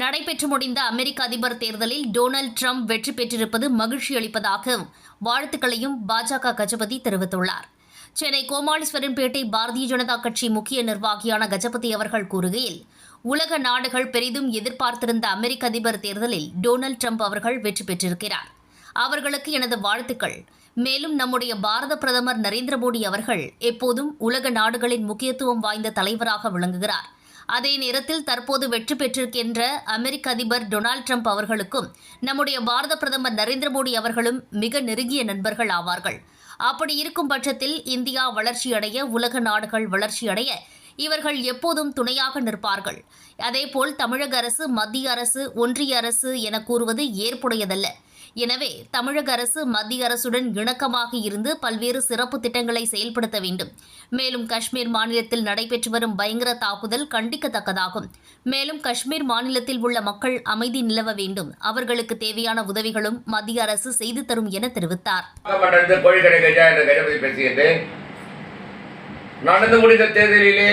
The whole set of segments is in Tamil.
நடைபெற்று முடிந்த அமெரிக்க அதிபர் தேர்தலில் டொனால்ட் ட்ரம்ப் வெற்றி பெற்றிருப்பது மகிழ்ச்சி அளிப்பதாக வாழ்த்துக்களையும் பாஜக கஜபதி தெரிவித்துள்ளார். சென்னை கோமாளீஸ்வரன்பேட்டை பாரதிய ஜனதா கட்சி முக்கிய நிர்வாகியான கஜபதி அவர்கள் கூறுகையில் உலக நாடுகள் பெரிதும் எதிர்பார்த்திருந்த அமெரிக்க அதிபர் தேர்தலில் டொனால்ட் ட்ரம்ப் அவர்கள் வெற்றி பெற்றிருக்கிறார். அவர்களுக்கு எனது வாழ்த்துக்கள். மேலும் நம்முடைய பாரத பிரதமர் நரேந்திர மோடி அவர்கள் எப்போதும் உலக நாடுகளின் முக்கியத்துவம் வாய்ந்த தலைவராக விளங்குகிறார். அதே நேரத்தில் தற்போது வெற்றி பெற்றிருக்கின்ற அமெரிக்க அதிபர் டொனால்ட் ட்ரம்ப் அவர்களுக்கும் நம்முடைய பாரத பிரதமர் நரேந்திர மோடி அவர்களும் மிக நெருங்கிய நண்பர்கள் ஆவார்கள். அப்படி இருக்கும் பட்சத்தில் இந்தியா வளர்ச்சியடைய உலக நாடுகள் வளர்ச்சியடைய இவர்கள் எப்போதும் துணையாக நிற்பார்கள். அதேபோல் தமிழக அரசு மத்திய அரசு ஒன்றிய அரசு என கூறுவது ஏற்புடையதல்ல. எனவே தமிழக அரசு மத்திய அரசுடன் இணக்கமாக இருந்து பல்வேறு சிறப்பு திட்டங்களை செயல்படுத்த வேண்டும். மேலும் காஷ்மீர் மாநிலத்தில் நடைபெற்று வரும் பயங்கர தாக்குதல் கண்டிக்கத்தக்கதாகும். மேலும் காஷ்மீர் மாநிலத்தில் உள்ள மக்கள் அமைதி நிலவ வேண்டும். அவர்களுக்கு தேவையான உதவிகளும் மத்திய அரசு செய்து தரும் என தெரிவித்தார். நடந்து முடிந்த தேர்தலிலே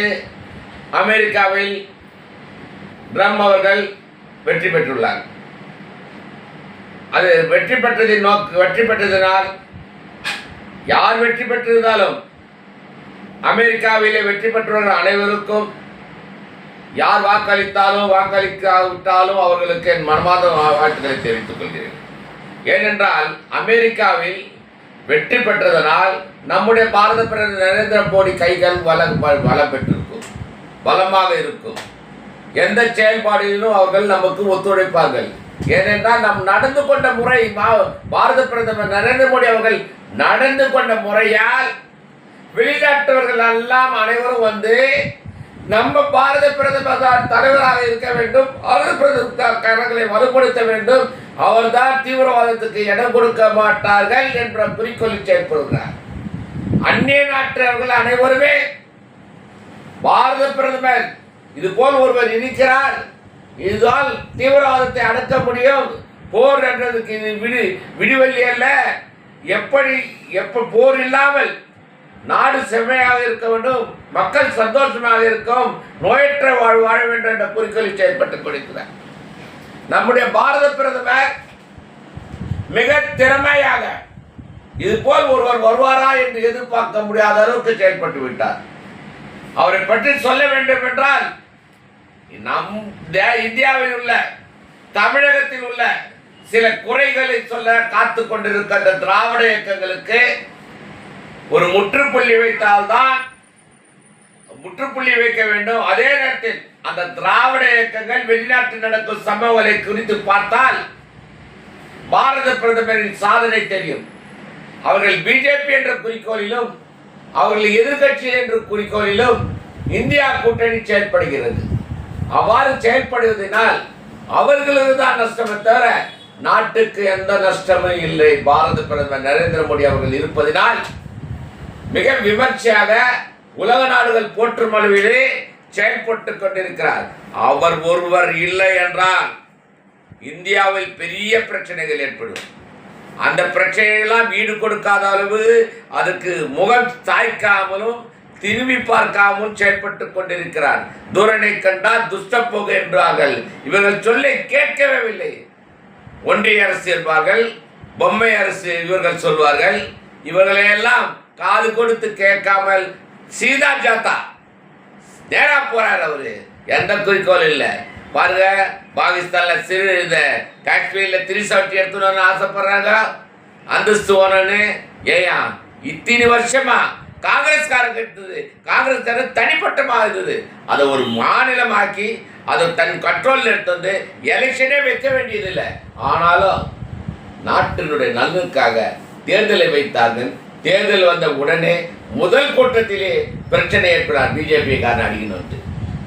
அமெரிக்காவில் ட்ரம்ப் அவர்கள் வெற்றி பெற்றுள்ளார். அது வெற்றி பெற்றதின் நோக்கு வெற்றி பெற்றதினால் யார் வெற்றி பெற்றிருந்தாலும் அமெரிக்காவிலே வெற்றி பெற்றவர்கள் அனைவருக்கும் யார் வாக்களித்தாலும் வாக்களிக்காவிட்டாலும் அவர்களுக்கு என் மனமாத வாழ்த்துக்களை தெரிவித்துக் கொள்கிறேன். ஏனென்றால் அமெரிக்காவில் வெற்றி பெற்றதனால் நம்முடைய பாரத பிரதமர் நரேந்திர மோடி கைகள் வளம் வளம் பெற்றிருக்கும் பலமாக இருக்கும். எந்த செயல்பாடிலும் அவர்கள் நமக்கு ஒத்துழைப்பார்கள். ஏனென்றால் நாம் நடந்து கொண்ட முறை பாரத பிரதமர் நரேந்திர மோடி அவர்கள் நடந்து கொண்ட முறையால் வெளிநாட்டவர்கள் எல்லாம் அனைவரும் வந்து நம்ம பாரத பிரதமர் தான் தலைவராக இருக்க வேண்டும் பாரத பிரதமர் கரங்களை வலுப்படுத்த வேண்டும். அவர்தான் தீவிரவாதத்துக்கு இடம் கொடுக்க மாட்டார்கள் என்ற குறிக்கோளில் செயல்படுகிறார். அந்நிய நாட்டவர்கள் அனைவருமே பாரத பிரதமர் இது போல் ஒருவர் இருக்கிறார். இதுதான் தீவிரவாதத்தை அடக்க முடியும். போர் என்றதுக்கு இது விடி விடுவெள்ளி அல்ல. எப்படி எப்ப போர் இல்லாமல் நாடு செம்மையாக இருக்க வேண்டும் மக்கள் சந்தோஷமாக இருக்கும் நோயற்ற வாழ் வாழ வேண்டும் என்ற குறிக்கோளில் செயல்பட்டுக் கொண்டிருக்கிறார். நம்முடைய பாரத பிரதமர் மிக திறமையாக இது போல் ஒருவர் வருவாரா என்று எதிர்பார்க்க முடியாத அளவுக்கு செயல்பட்டு விட்டார். அவரை பற்றி சொல்ல வேண்டும் என்றால் நம் இந்தியாவில் உள்ள தமிழகத்தில் உள்ள சில குறைகளை சொல்ல காத்து கொண்டிருக்கின்ற திராவிட இயக்கங்களுக்கு ஒரு முற்றுப்புள்ளி வைத்தால்தான் முற்றுப்புள்ளி வைக்க வேண்டும். அதே நேரத்தில் அந்த திராவிட இயக்கங்கள் வெளிநாட்டில் நடக்கும் சம்பவங்களை குறித்து பார்த்தால் பாரத பிரதமரின் சாதனை தெரியும். அவர்கள் பிஜேபி என்ற குறிக்கோளிலும் அவர்கள் எதிர்க்கட்சி என்ற குறிக்கோளிலும் இந்தியா கூட்டணி செயல்படுகிறது. அவ்வாறு செயல்படுவதனால் அவர்களுக்கு தான் நஷ்டமே தவிர நாட்டுக்கு எந்த நஷ்டமும் இல்லை. பாரத பிரதமர் நரேந்திர மோடி அவர்கள் இருப்பதினால் மிக விமர்சையாக உலக நாடுகள் போற்றும் அளவிலே செயல்பட்டுக் கொண்டிருக்கிறார். அவர் ஒருவர் இல்லை என்றால் இந்தியாவில் பெரிய பிரச்சனைகள் ஏற்படும். அந்த பிரச்சனையெல்லாம் ஈடு கொடுக்காத அளவு அதுக்கு முகம் தாய்க்காமலும் திரும்பி பார்க்காமல் செயல்பட்டு கொண்டிருக்கிறார். தூரனை கண்டால் துஷ்ட போக என்றார்கள் இவர்கள் சொல்லை கேட்கவே இல்லை ஒன்றிய அரசு என்பார்கள் பொம்மை அரசு இவர்கள் சொல்வார்கள். இவர்களையெல்லாம் காது கொடுத்து கேட்காமல் சீதா ஜாத்தா. நேரா போறார் அவரு. எந்த குறிக்கோள் இல்லை. பாருங்க பாகிஸ்தான்ல சிறு இந்த காஷ்மீர்ல திரிசவட்டி எடுத்துன்னு ஆசைப்படுறாங்க. அந்தஸ்து வரணும்னு ஏயா இத்தனை வருஷமா காங்கிரஸ்காரங்க இருந்தது காங்கிரஸ் தனிப்பட்டமாக இருந்தது. அதை ஒரு மாநிலமாக்கி அதை தன் கண்ட்ரோலில் எடுத்து வந்து எலெக்ஷனே வைக்க வேண்டியதில்லை. ஆனாலும் நாட்டினுடைய நலனுக்காக தேர்தலை வைத்தார்கள். தேர்தல் வந்த உடனே முதல் கூட்டத்திலே பிரச்சனை ஏற்படார் பிஜேபிக்காரன் அடிக்கணும் வந்து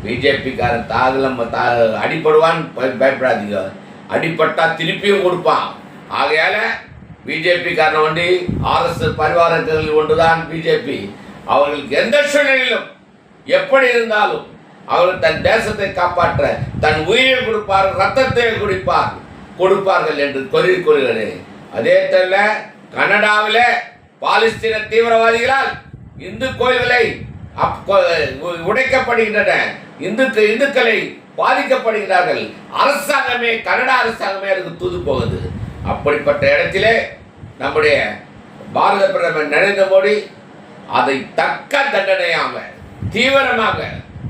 பிஜேபிக்காரன் தாகலம் தா அடிப்படுவான்னு பயப்படாதீங்க. அடிப்பட்டால் திருப்பியும் கொடுப்பான். ஆகையால் பிஜேபி காரணம் வண்டி ஆர்எஸ்எஸ் பரிவாரங்கள் ஒன்றுதான் பிஜேபி. அவர்களுக்கு எந்த சூழ்நிலையிலும் எப்படி இருந்தாலும் அவர்கள் தன் தேசத்தை காப்பாற்ற தன் உயிரை கொடுப்பார் ரத்தத்தை குடிப்பார் கொடுப்பார்கள் என்று கொரி கொள்கிறேன் அதே தவிர கனடாவில் பாலஸ்தீன தீவிரவாதிகளால் இந்து கோயில்களை அப் உடைக்கப்படுகின்றன. இந்துக்கு இந்துக்களை பாதிக்கப்படுகிறார்கள். அரசாங்கமே கனடா அரசாங்கமே அதுக்கு தூது போகுது. அப்படிப்பட்ட இடத்திலே நம்முடைய பாரத பிரதமர் நரேந்திர மோடி அதை தக்க தண்டனையாக தீவிரமாக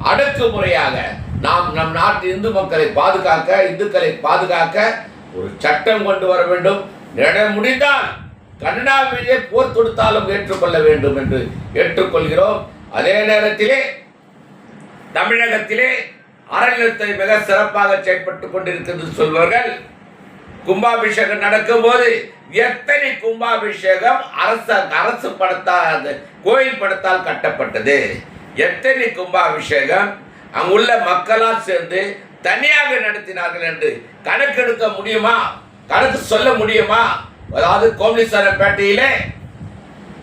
அடக்குமுறையாக நாம் நம் நாட்டு இந்து மக்களை பாதுகாக்க இந்துக்களை பாதுகாக்க ஒரு சட்டம் கொண்டு வர வேண்டும். நட முடிந்தால் கனடாவிலே போர் தொடுத்தாலும் ஏற்றுக்கொள்ள வேண்டும் என்று ஏற்றுக்கொள்கிறோம். அதே நேரத்திலே தமிழகத்திலே அரங்கத்தை மிக சிறப்பாக செயல்பட்டுக் கொண்டிருக்கிறது சொல்வார்கள் கும்பாபிஷேகம் நடக்கும்போது எத்தனை கும்பாபிஷேகம் அரச அரசு படத்தால் கோயில் படத்தால் கட்டப்பட்டது? எத்தனை கும்பாபிஷேகம்? அங்குள்ள மக்களால் சேர்ந்து தனியாக நடத்தினார்கள் என்று கணக்கெடுக்க முடியுமா? கணக்கு சொல்ல முடியுமா? அதாவது கோமலீஸ்வரப்பேட்டையிலே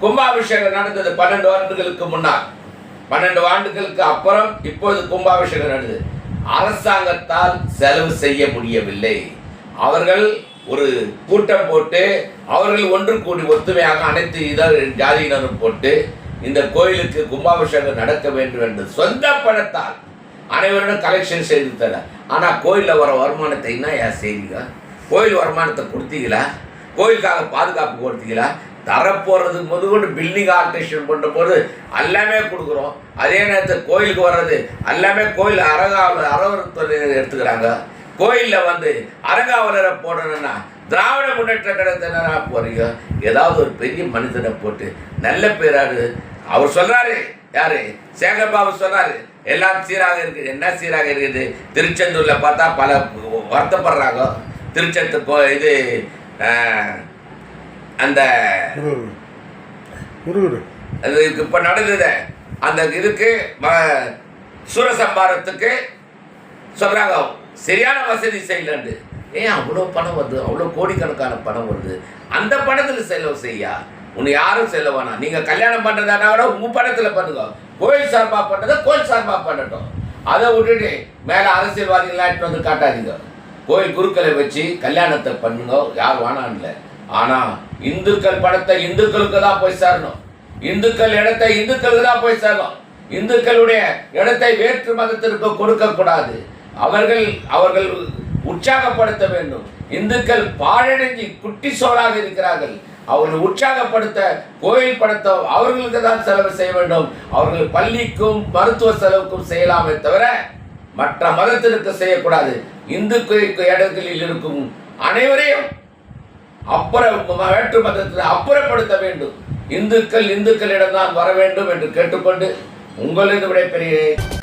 கும்பாபிஷேகம் நடந்தது பன்னெண்டு ஆண்டுகளுக்கு முன்னால். பன்னெண்டு ஆண்டுகளுக்கு அப்புறம் இப்பொழுது கும்பாபிஷேகம் நடந்தது. அரசாங்கத்தால் செலவு செய்ய முடியவில்லை. அவர்கள் ஒரு கூட்டம் போட்டு அவர்கள் ஒன்று கூடி ஒத்துமையாக அனைத்து இதழ் ஜாதியினரும் போட்டு இந்த கோயிலுக்கு கும்பாபிஷேகம் நடக்க வேண்டும் என்று சொந்த பணத்தால் அனைவரிடம் கலெக்ஷன் செய்து தர. ஆனால் கோயிலில் வர வருமானத்தை என்ன ஏன் செய்வீங்க? கோயில் வருமானத்தை கொடுத்தீங்களா? கோயிலுக்காக பாதுகாப்பு கொடுத்தீங்களா? தரப்போகிறதுக்கு முது கொண்டு பில்டிங் ஆல்ட்ரேஷன் பண்ணுற போது எல்லாமே கொடுக்குறோம். அதே நேரத்தில் கோயிலுக்கு வர்றது எல்லாமே கோயில் அறங்காவலர் அறவரத்துறை எடுத்துக்கிறாங்க. கோயிலில் வந்து அறங்காவலரை போடணும்னா திராவிட முன்னேற்ற கழகத்தினரா போறீங்க ஏதாவது ஒரு பெரிய மனிதனை போட்டு நல்ல பேராடு. அவர் சொல்றாரு யாரு? சேகர்பாபு சொன்னாரு எல்லாம் சீராக இருக்குது. என்ன சீராக இருக்குது? திருச்செந்தூர்ல பார்த்தா பல வருத்தப்படுறாங்க. திருச்செந்தூர் கோ இது அந்த இப்போ நடந்தது அந்த இதுக்கு சூரசம்பாரத்துக்கு சொல்றாங்க. சரியான வசதி செய்யலன்னு ஏன் அவ்வளோ பணம் வருது அவ்வளோ கோடிக்கணக்கான பணம் வருது அந்த பணத்தில் செலவு செய்யா? உன்னை யாரும் செலவு வேணாம். நீங்கள் கல்யாணம் பண்ணுறதானா கூட உங்கள் பணத்தில் பண்ணுங்க. கோயில் சார்பாக பண்ணுறதை கோயில் சார்பாக பண்ணட்டும். அதை விட்டுட்டு மேலே அரசியல்வாதிகளாம் எடுத்து வந்து காட்டாதீங்க. கோயில் குருக்களை வச்சு கல்யாணத்தை பண்ணுங்க. யார் இல்லை. ஆனால் இந்துக்கள் பணத்தை இந்துக்களுக்கு தான் போய் சேரணும். இந்துக்கள் இடத்தை இந்துக்களுக்கு தான் போய் சேரணும். இந்துக்களுடைய இடத்தை வேற்று மதத்திற்கு கொடுக்கக்கூடாது. அவர்கள் அவர்கள் உற்சாகப்படுத்த வேண்டும். இந்துக்கள் பாழடைஞ்சு குட்டி சோளாக இருக்கிறார்கள். அவர்கள் உற்சாகப்படுத்த கோயில் படுத்த அவர்களுக்கு தான் செலவு செய்ய வேண்டும். அவர்கள் பள்ளிக்கும் மருத்துவ செலவுக்கும் செய்யலாமே தவிர மற்ற மதத்திற்கு செய்யக்கூடாது. இந்து இடங்களில் இருக்கும் அனைவரையும் அப்புறம் வேற்று மதத்தில் அப்புறப்படுத்த வேண்டும். இந்துக்கள் இந்துக்களிடம் தான் வர வேண்டும் என்று கேட்டுக்கொண்டு உங்களது விடைபெறுகிறேன்.